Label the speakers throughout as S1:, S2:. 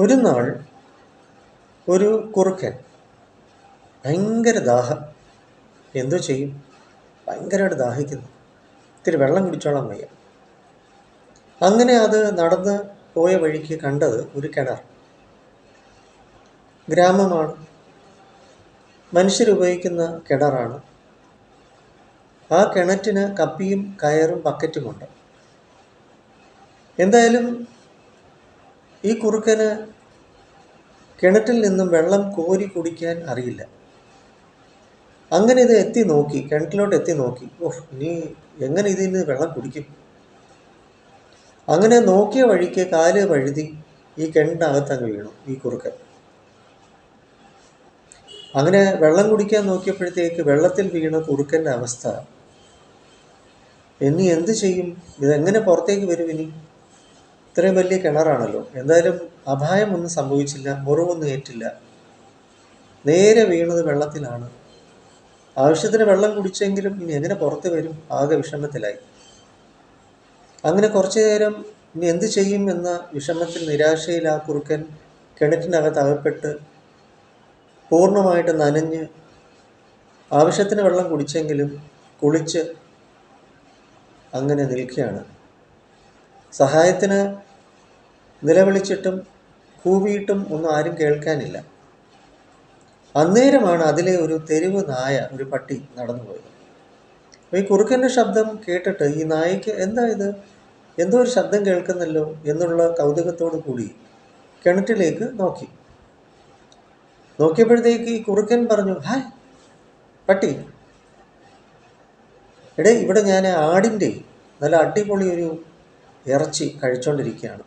S1: ഒരു നാൾ ഒരു കുറുക്കൻ ഭയങ്കര ദാഹം. എന്തോ ചെയ്യും? ഭയങ്കരമായിട്ട് ദാഹിക്കുന്നു. ഇത്തിരി വെള്ളം കുടിച്ചോളാം വയ്യ അങ്ങനെ അത് നടന്ന് പോയ വഴിക്ക് കണ്ടത് ഒരു കിണർ. ഗ്രാമമാണ്. മനുഷ്യരുപയോഗിക്കുന്ന കിണറാണ്. ആ കിണറ്റിന് കപ്പിയും കയറും ബക്കറ്റുമുണ്ട്. എന്തായാലും ഈ കുറുക്കന് കിണറ്റിൽ നിന്നും വെള്ളം കോരി കുടിക്കാൻ അറിയില്ല. അങ്ങനെ ഇത് എത്തി നോക്കി കിണറ്റിലോട്ട് എത്തി നോക്കി. ഓഹ് നീ എങ്ങനെ ഇതിൽ നിന്ന് വെള്ളം കുടിക്കും? അങ്ങനെ നോക്കിയ വഴിക്ക് കാൽ വഴുതി ഈ കിണറ്റിനകത്തങ്ങ് വീണു ഈ കുറുക്കൻ. അങ്ങനെ വെള്ളം കുടിക്കാൻ നോക്കിയപ്പോഴത്തേക്ക് വെള്ളത്തിൽ വീണ കുറുക്കന്റെ അവസ്ഥ. ഇനി എന്ത് ചെയ്യും? ഇതെങ്ങനെ പുറത്തേക്ക് വരും ഇനി? ഇത്രയും വലിയ കിണറാണല്ലോ. എന്തായാലും അപായമൊന്നും സംഭവിച്ചില്ല മുറിവൊന്നും ഏറ്റില്ല. നേരെ വീണത് വെള്ളത്തിലാണ്. ആവശ്യത്തിന് വെള്ളം കുടിച്ചെങ്കിലും ഇനി എങ്ങനെ പുറത്ത് വരും? ആകെ വിഷമത്തിലായി. അങ്ങനെ കുറച്ചു നേരം ഇനി എന്ത് ചെയ്യും എന്ന വിഷമത്തിൽ നിരാശയിൽ ആ കുറുക്കൻ കിണറ്റിനകത്ത് അകപ്പെട്ട് പൂർണമായിട്ട് നനഞ്ഞ് ആവശ്യത്തിന് വെള്ളം കുടിച്ചെങ്കിലും കുളിച്ച് അങ്ങനെ നിൽക്കുകയാണ്. സഹായത്തിന് നിലവിളിച്ചിട്ടും കൂവിയിട്ടും ഒന്നും ആരും കേൾക്കാനില്ല. അന്നേരമാണ് അതിലെ ഒരു തെരുവ് നായ ഒരു പട്ടി നടന്നു പോയത് ഈ കുറുക്കന്റെ ശബ്ദം കേട്ടിട്ട് ഈ നായയ്ക്ക് എന്താ ഇത്? എന്തോ ഒരു ശബ്ദം കേൾക്കുന്നല്ലോ? എന്നുള്ള കൗതുകത്തോടു കൂടി കിണറ്റിലേക്ക് നോക്കി. നോക്കിയപ്പോഴത്തേക്ക് ഈ കുറുക്കൻ പറഞ്ഞു ഹായ് പട്ടി. എടേ ഇവിടെ ഞാൻ ആടിന്റെ നല്ല അടിപൊളി ഒരു ഇറച്ചി കഴിച്ചുകൊണ്ടിരിക്കുകയാണ്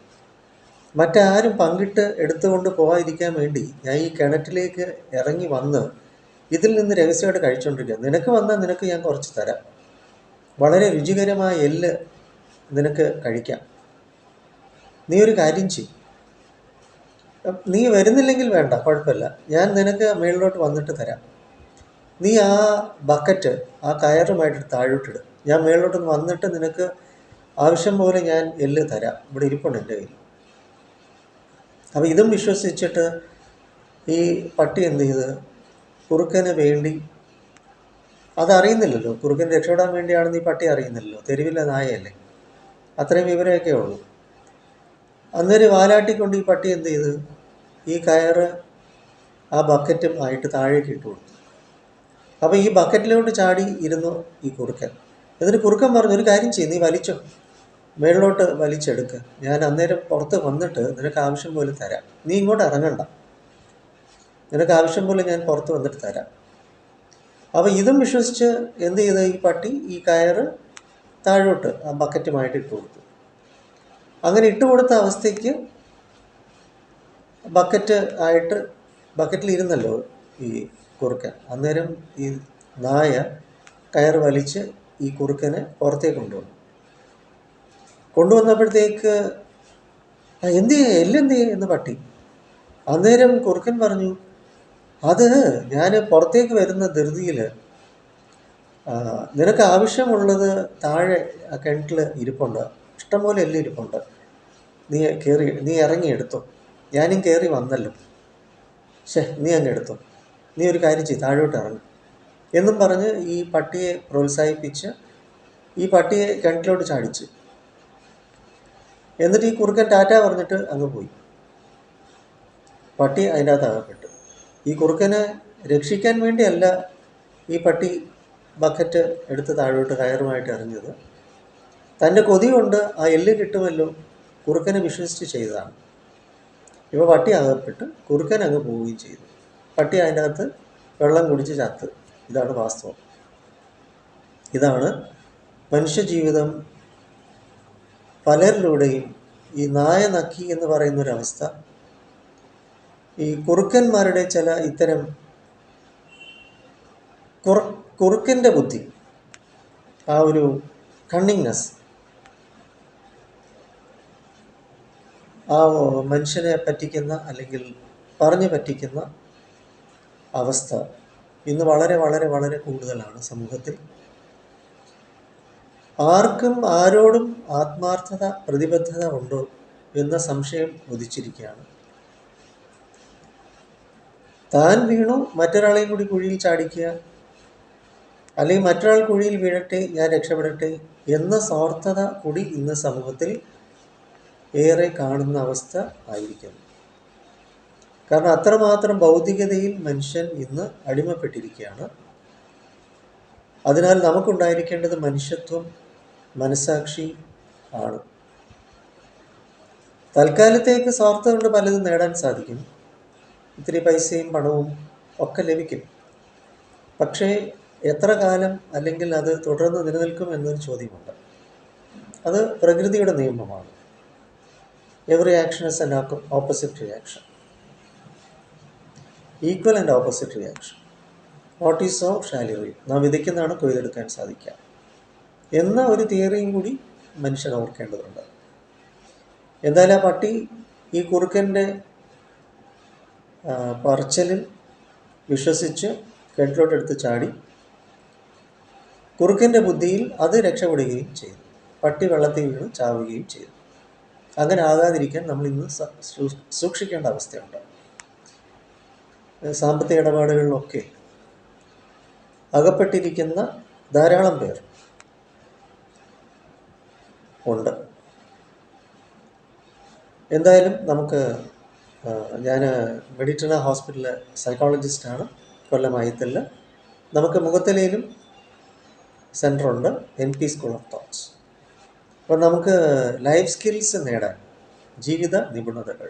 S1: മറ്റാരും പങ്കിട്ട് എടുത്തുകൊണ്ട് പോകാതിരിക്കാൻ വേണ്ടി ഞാൻ ഈ കിണറ്റിലേക്ക് ഇറങ്ങി വന്ന് ഇതിൽ നിന്ന് രഹസ്യമായിട്ട് കഴിച്ചുകൊണ്ടിരിക്കുക നിനക്ക് വന്നാൽ നിനക്ക് ഞാൻ കുറച്ച് തരാം. വളരെ രുചികരമായ എല്ല് നിനക്ക് കഴിക്കാം. നീ ഒരു കാര്യം ചെയ്യും. നീ വരുന്നില്ലെങ്കിൽ വേണ്ട കുഴപ്പമില്ല. ഞാൻ നിനക്ക് മേളിലോട്ട് വന്നിട്ട് തരാം. നീ ആ ബക്കറ്റ് ആ കയറുമായിട്ട് താഴോട്ടിട്. ഞാൻ മേളിലോട്ട് വന്നിട്ട് നിനക്ക് ആവശ്യം പോലെ ഞാൻ എല്ല് തരാം. ഇവിടെ ഇരിപ്പുണ്ട് എന്റെ കയ്യിൽ. അപ്പോൾ ഇതും വിശ്വസിച്ചിട്ട് ഈ പട്ടി എന്ത് ചെയ്ത്? കുറുക്കന് വേണ്ടി അതറിയുന്നില്ലല്ലോ കുറുക്കൻ രക്ഷപ്പെടാൻ വേണ്ടിയാണെന്ന് ഈ പട്ടി അറിയുന്നില്ലല്ലോ. തെരുവിലെ നായയല്ലേ. അത്രയും വിവരമൊക്കെ ഉള്ളൂ. അന്നേരം വാലാട്ടിക്കൊണ്ട് ഈ പട്ടി എന്ത് ചെയ്ത്? ഈ കയറ് ആ ബക്കറ്റും ആയിട്ട് താഴേക്ക് ഇട്ടു കൊടുത്തു. അപ്പോൾ ഈ ബക്കറ്റിലോട്ട് ചാടി ഇരുന്നു ഈ കുറുക്കൻ. എന്നിട്ട് കുറുക്കൻ പറഞ്ഞു ഒരു കാര്യം ചെയ്യും നീ വലിച്ചോ. മേളിലോട്ട് വലിച്ചെടുക്ക്. ഞാൻ അന്നേരം പുറത്ത് വന്നിട്ട് നിനക്ക് ആവശ്യം പോലെ തരാം. നീ ഇങ്ങോട്ട് ഇറങ്ങണ്ട. നിനക്ക് ആവശ്യം പോലെ ഞാൻ പുറത്ത് വന്നിട്ട് തരാം. അപ്പോൾ ഇതും വിശ്വസിച്ച് എന്ത് ചെയ്ത് ഈ പട്ടി ഈ കയറ് താഴോട്ട് ആ ബക്കറ്റുമായിട്ട് ഇട്ട് കൊടുത്തു. അങ്ങനെ ഇട്ട് കൊടുത്ത അവസ്ഥയ്ക്ക് ബക്കറ്റ് ആയിട്ട് ബക്കറ്റിൽ ഇരുന്നല്ലോ ഈ കുറുക്കൻ. അന്നേരം ഈ നായ കയർ വലിച്ച് ഈ കുറുക്കനെ പുറത്തേക്ക് കൊണ്ടുവന്നു. കൊണ്ടുവന്നപ്പോഴത്തേക്ക് "ആ, എന്ത് എല്ലെന്ത് എന്ന് പട്ടി. അന്നേരം കുറുക്കൻ പറഞ്ഞു അത് ഞാൻ പുറത്തേക്ക് വരുന്ന ധൃതിയിൽ നിനക്ക് ആവശ്യമുള്ളത് താഴെ കിണറ്റിൽ ഇരിപ്പുണ്ട്. ഇഷ്ടംപോലെ എല്ലാം ഇരിപ്പുണ്ട്. നീ കയറി നീ ഇറങ്ങി എടുത്തോ. ഞാനും കയറി വന്നല്ലോ. ശേ നീ അങ്ങ് എടുത്തു. നീ ഒരു കാര്യം ചെയ്യ് താഴോട്ട് ഇറങ്ങും. എന്നും പറഞ്ഞ് ഈ പട്ടിയെ പ്രോത്സാഹിപ്പിച്ച് ഈ പട്ടിയെ കിണറ്റിലോട്ട് ചാടിച്ച്. എന്നിട്ട് ഈ കുറുക്കൻ ടാറ്റ പറഞ്ഞിട്ട് അങ്ങ് പോയി. പട്ടി അതിന്റെ അകത്ത് അകപ്പെട്ടു ഈ കുറുക്കനെ രക്ഷിക്കാൻ വേണ്ടിയല്ല ഈ പട്ടി ബക്കറ്റ് എടുത്ത് താഴോട്ട് കയറുമായിട്ട് എറിഞ്ഞത് തന്റെ കൊതി കൊണ്ട് ആ എല്ല് കിട്ടുമല്ലോ കുറുക്കനെ വിശ്വസിച്ച് ചെയ്തതാണ്. ഇപ്പോൾ പട്ടി അകപ്പെട്ട്. കുറുക്കൻ അങ്ങ് പോവുകയും ചെയ്തു. പട്ടി അതിന്റെ അകത്ത് വെള്ളം കുടിച്ച് ചത്ത്. ഇതാണ് വാസ്തവം. ഇതാണ് മനുഷ്യജീവിതം പലരിലൂടെയും ഈ നായ നക്കി എന്ന് പറയുന്ന ഒരവസ്ഥ ഈ കുറുക്കന്മാരുടെ ചില ഇത്തരം കുറ കുറുക്കന്റെ ബുദ്ധി ആ ഒരു കണ്ണിങ്നെസ് ആ മനുഷ്യനെ പറ്റിക്കുന്ന അല്ലെങ്കിൽ പറഞ്ഞു പറ്റിക്കുന്ന അവസ്ഥ ഇന്ന് വളരെ വളരെ വളരെ കൂടുതലാണ് സമൂഹത്തിൽ. ആർക്കും ആരോടും ആത്മാർത്ഥത പ്രതിബദ്ധത ഉണ്ടോ എന്ന സംശയം ഉദിച്ചിരിക്കുകയാണ്. താൻ വീണു? മറ്റൊരാളെയും കൂടി കുഴിയിൽ ചാടിക്കുക. അല്ലെങ്കിൽ മറ്റൊരാൾ കുഴിയിൽ വീഴട്ടെ ഞാൻ രക്ഷപ്പെടട്ടെ എന്ന സ്വാർത്ഥത കൂടി ഇന്ന് സമൂഹത്തിൽ ഏറെ കാണുന്ന അവസ്ഥ ആയിരിക്കുന്നു. കാരണം അത്രമാത്രം ഭൗതികതയിൽ മനുഷ്യൻ ഇന്ന് അടിമപ്പെട്ടിരിക്കുകയാണ്. അതിനാൽ നമുക്കുണ്ടായിരിക്കേണ്ടത് മനുഷ്യത്വം മനസാക്ഷി ആണ്. തൽക്കാലത്തേക്ക് സ്വാർത്ഥത കൊണ്ട് പലതും നേടാൻ സാധിക്കും. ഇത്തിരി പൈസയും പണവും ഒക്കെ ലഭിക്കും. പക്ഷേ എത്ര കാലം അല്ലെങ്കിൽ അത് തുടർന്ന് നിലനിൽക്കും എന്നൊരു ചോദ്യമുണ്ട്. അത് പ്രകൃതിയുടെ നിയമമാണ്. Every action is an opposite reaction equal and opposite reaction what is so ഷാലിറി നാം വിതയ്ക്കുന്നതാണ് കൊയ്തെടുക്കാൻ സാധിക്കുക. എന്ന ഒരു തിയറിയും കൂടി മനുഷ്യൻ ഓർക്കേണ്ടതുണ്ട്. എന്തായാലും ആ പട്ടി ഈ കുറുക്കന്റെ പറച്ചലിൽ വിശ്വസിച്ച് കെട്ടിലോട്ടെടുത്ത് ചാടി. കുറുക്കന്റെ ബുദ്ധിയിൽ അത് രക്ഷപ്പെടുകയും ചെയ്തു. പട്ടി വെള്ളത്തിൽ വീണ് ചാവുകയും ചെയ്തു. അങ്ങനെ ആകാതിരിക്കാൻ നമ്മൾ ഇന്ന് സൂക്ഷിക്കേണ്ട അവസ്ഥയുണ്ട്. സാമ്പത്തിക ഇടപാടുകളിലൊക്കെ അകപ്പെട്ടിരിക്കുന്ന ധാരാളം പേർ ഉണ്ട്. എന്തായാലും നമുക്ക് ഞാൻ മെഡിറ്റന ഹോസ്പിറ്റലിലെ സൈക്കോളജിസ്റ്റാണ് കൊല്ലം അയത്തിൽ നമുക്ക് മുഖത്തലയിലും സെന്ററുണ്ട് N P school of thoughts. അപ്പോൾ നമുക്ക് ലൈഫ് സ്കിൽസ് നേടാൻ ജീവിത നിപുണതകൾ.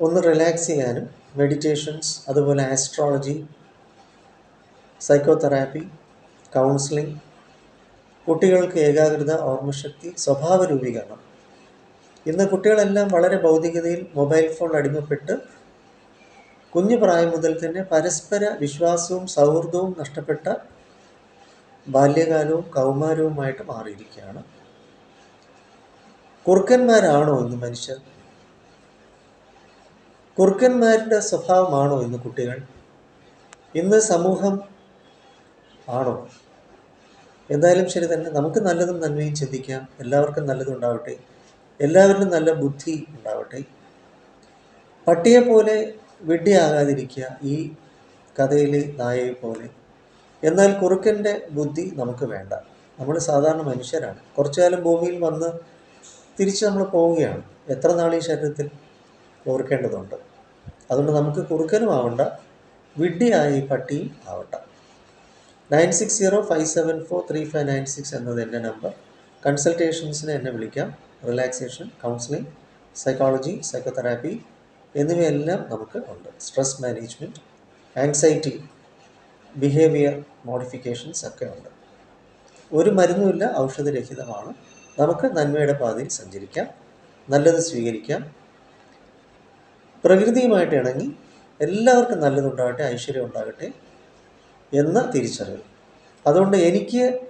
S1: ഒന്ന് റിലാക്സ് ചെയ്യാനും മെഡിറ്റേഷൻസ് അതുപോലെ ആസ്ട്രോളജി സൈക്കോതെറാപ്പി കൗൺസിലിംഗ് കുട്ടികൾക്ക് ഏകാഗ്രത ഓർമ്മശക്തി സ്വഭാവ രൂപീകരണം. ഇന്ന് കുട്ടികളെല്ലാം വളരെ ഭൗതികതയിൽ മൊബൈൽ ഫോൺ അടിമപ്പെട്ട് കുഞ്ഞു പ്രായം മുതൽ തന്നെ പരസ്പര വിശ്വാസവും സൗഹൃദവും നഷ്ടപ്പെട്ട ബാല്യകാലവും കൗമാരവുമായിട്ട് മാറിയിരിക്കുകയാണ്. കുറുക്കന്മാരാണോ ഇന്ന് മനുഷ്യർ? കുറുക്കന്മാരുടെ സ്വഭാവമാണോ ഇന്ന് കുട്ടികൾ? ഇന്ന് സമൂഹം ആണോ? എന്തായാലും ശരി തന്നെ നമുക്ക് നല്ലതും നന്മയും ചിന്തിക്കാം. എല്ലാവർക്കും നല്ലതും ഉണ്ടാവട്ടെ. എല്ലാവരിലും നല്ല ബുദ്ധി ഉണ്ടാവട്ടെ. പട്ടിയെ പോലെ വിഡ്ഢിയാകാതിരിക്കുക ഈ കഥയിലെ നായയെ പോലെ. എന്നാൽ കുറുക്കന്റെ ബുദ്ധി നമുക്ക് വേണ്ട. നമ്മൾ സാധാരണ മനുഷ്യരാണ്. കുറച്ചു കാലം ഭൂമിയിൽ വന്ന് തിരിച്ച് നമ്മൾ പോവുകയാണ്. എത്ര നാൾ ഈ ശരീരത്തിൽ ഓർക്കേണ്ടതുണ്ട്? അതുകൊണ്ട് നമുക്ക് കുറുക്കനും ആവണ്ട വിഡ്ഢിയായി പട്ടിയും ആവട്ടെ. Nine six zero five seven four three five nine six എന്നത് എന്റെ നമ്പർ. കൺസൾട്ടേഷൻസിന് എന്നെ വിളിക്കാം. റിലാക്സേഷൻ കൗൺസിലിംഗ് സൈക്കോളജി സൈക്കോതെറാപ്പി എന്നിവയെല്ലാം നമുക്ക് ഉണ്ട്. Stress management anxiety behaviour modifications ഒക്കെ ഉണ്ട്. ഒരു മരുന്നുമില്ല ഔഷധരഹിതമാണ്. നമുക്ക് നന്മയുടെ പാതയിൽ സഞ്ചരിക്കാം. നല്ലത് സ്വീകരിക്കാം. പ്രകൃതിയുമായിട്ട് ഇണങ്ങി എല്ലാവർക്കും നല്ലതുണ്ടാകട്ടെ ഐശ്വര്യം ഉണ്ടാകട്ടെ. എന്ന തിരിച്ചറിവ് അതുകൊണ്ട് എനിക്ക്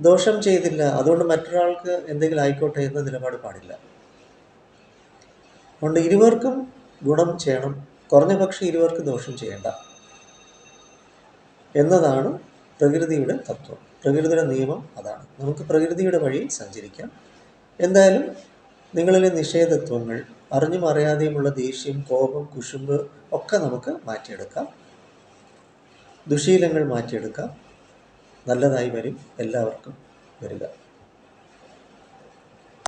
S1: ദോഷം ചെയ്തില്ല. അതുകൊണ്ട് മറ്റൊരാൾക്ക് എന്തെങ്കിലും ആയിക്കോട്ടെ എന്ന നിലപാട് പാടില്ല. അതുകൊണ്ട് ഇരുവർക്കും ഗുണം ചെയ്യണം. കുറഞ്ഞ പക്ഷം ഇരുവർക്ക് ദോഷം ചെയ്യേണ്ട. എന്നതാണ് പ്രകൃതിയുടെ തത്വം. പ്രകൃതിയുടെ നിയമം അതാണ്. നമുക്ക് പ്രകൃതിയുടെ വഴിയിൽ സഞ്ചരിക്കാം. എന്തായാലും നിങ്ങളിലെ നിഷേധത്വങ്ങൾ അറിഞ്ഞും അറിയാതെയുമുള്ള ദേഷ്യം കോപം കുശുമ്പ് ഒക്കെ നമുക്ക് മാറ്റിയെടുക്കാം. ദുശീലങ്ങൾ മാറ്റിയെടുക്കാം. നല്ലതായി വരും. എല്ലാവർക്കും വരിക.